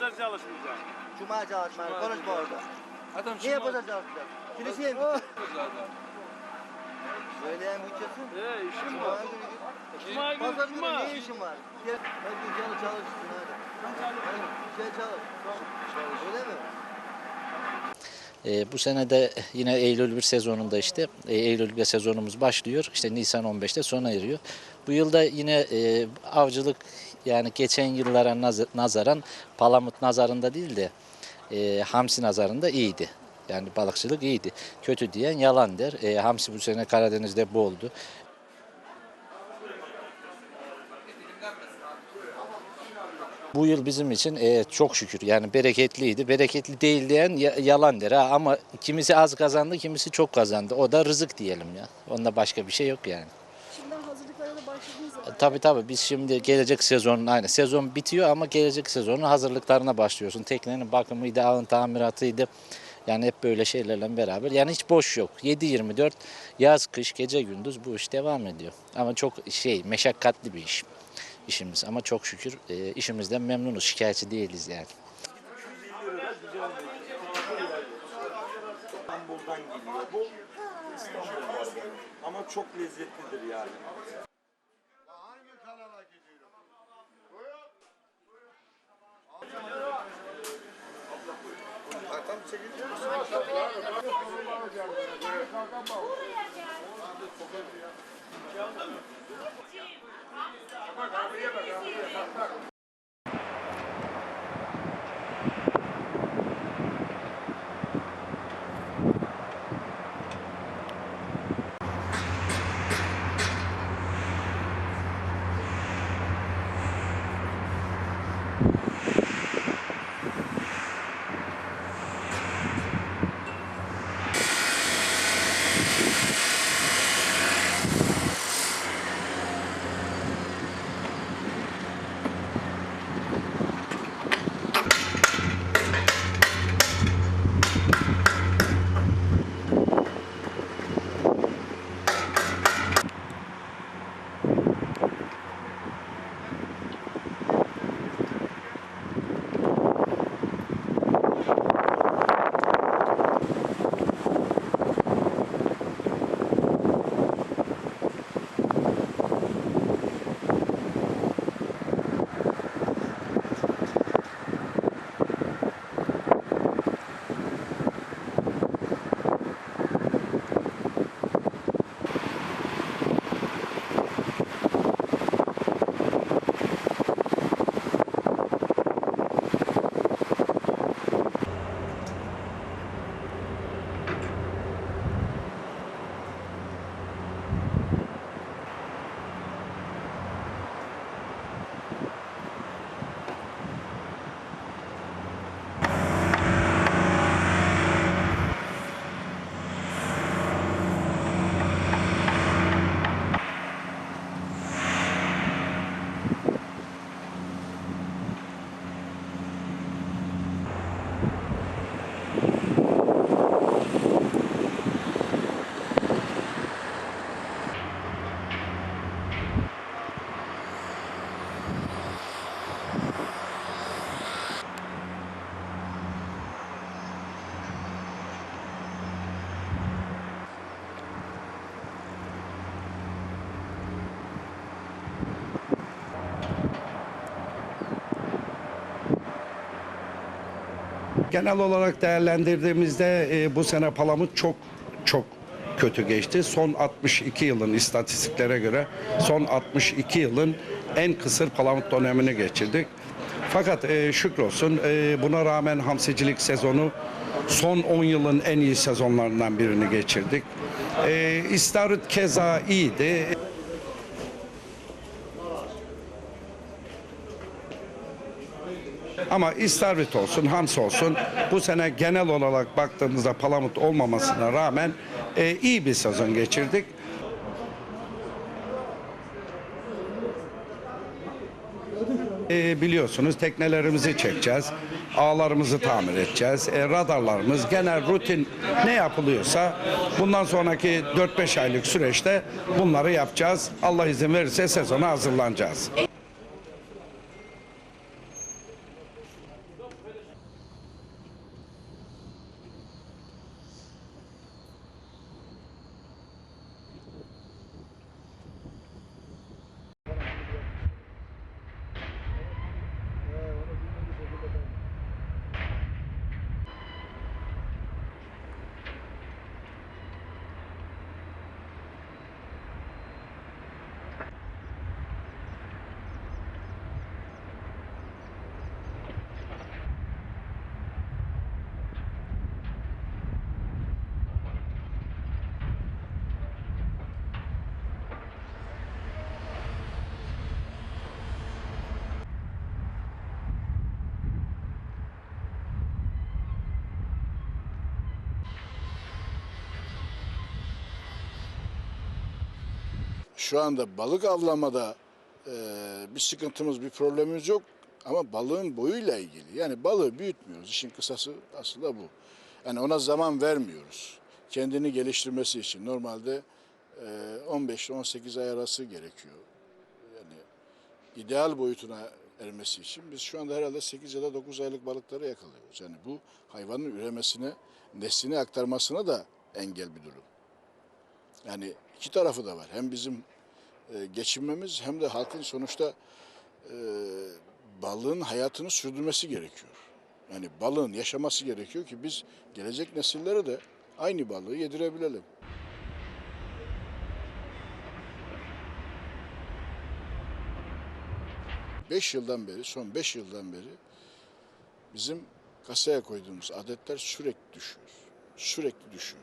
çalışmayacağım. Cuma çalışmayı konuşma orada. Adam Niye pazar çalışacak? Kiliseye mi? Söyleyen bütçesi. Ee işim Cuma var. Cuma günü Pazar cuma. günü ne işin var? Gel, her gün canı çalışsın hadi. Hadi şey çalış. Öyle mi? E, bu sene de yine Eylül bir sezonunda işte e, Eylül bir sezonumuz başlıyor. İşte Nisan 15'te sona eriyor. Bu yılda yine e, avcılık yani geçen yıllara naz- nazaran palamut nazarında değil de e, hamsi nazarında iyiydi. Yani balıkçılık iyiydi. Kötü diyen yalan der. E, hamsi bu sene Karadeniz'de boldu. Bu yıl bizim için e, çok şükür yani bereketliydi. Bereketli değil diyen ya- yalan der ha ama kimisi az kazandı, kimisi çok kazandı. O da rızık diyelim ya. Onda başka bir şey yok yani. Tabii tabii biz şimdi gelecek sezonun aynı sezon bitiyor ama gelecek sezonun hazırlıklarına başlıyorsun. Teknenin bakımıydı, ağın tamiratıydı. Yani hep böyle şeylerle beraber. Yani hiç boş yok. 7-24 yaz, kış, gece gündüz bu iş devam ediyor. Ama çok şey meşakkatli bir iş işimiz. Ama çok şükür e, işimizden memnunuz. Şikayetçi değiliz yani. İstanbul'dan geliyor bu. Ama çok lezzetlidir yani. Bak abiye bak abiye bak bak. Genel olarak değerlendirdiğimizde e, bu sene palamut çok çok kötü geçti. Son 62 yılın istatistiklere göre son 62 yılın en kısır palamut dönemini geçirdik. Fakat e, şükrolsun e, buna rağmen hamsicilik sezonu son 10 yılın en iyi sezonlarından birini geçirdik. E, İstavrit keza iyiydi. Ama istavrit olsun, hams olsun bu sene genel olarak baktığımızda palamut olmamasına rağmen e, iyi bir sezon geçirdik. E, biliyorsunuz teknelerimizi çekeceğiz, ağlarımızı tamir edeceğiz, e, radarlarımız, genel rutin ne yapılıyorsa bundan sonraki 4-5 aylık süreçte bunları yapacağız. Allah izin verirse sezona hazırlanacağız. Şu anda balık avlamada e, bir sıkıntımız, bir problemimiz yok. Ama balığın boyuyla ilgili. Yani balığı büyütmüyoruz. İşin kısası aslında bu. Yani ona zaman vermiyoruz. Kendini geliştirmesi için. Normalde e, 15-18 ay arası gerekiyor. Yani ideal boyutuna ermesi için biz şu anda herhalde 8 ya da 9 aylık balıkları yakalıyoruz. Yani bu hayvanın üremesine, neslini aktarmasına da engel bir durum. Yani iki tarafı da var. Hem bizim e, geçinmemiz hem de halkın sonuçta e, balığın hayatını sürdürmesi gerekiyor. Yani balığın yaşaması gerekiyor ki biz gelecek nesillere de aynı balığı yedirebilelim. Beş yıldan beri, son beş yıldan beri bizim kasaya koyduğumuz adetler sürekli düşüyor. Sürekli düşüyor.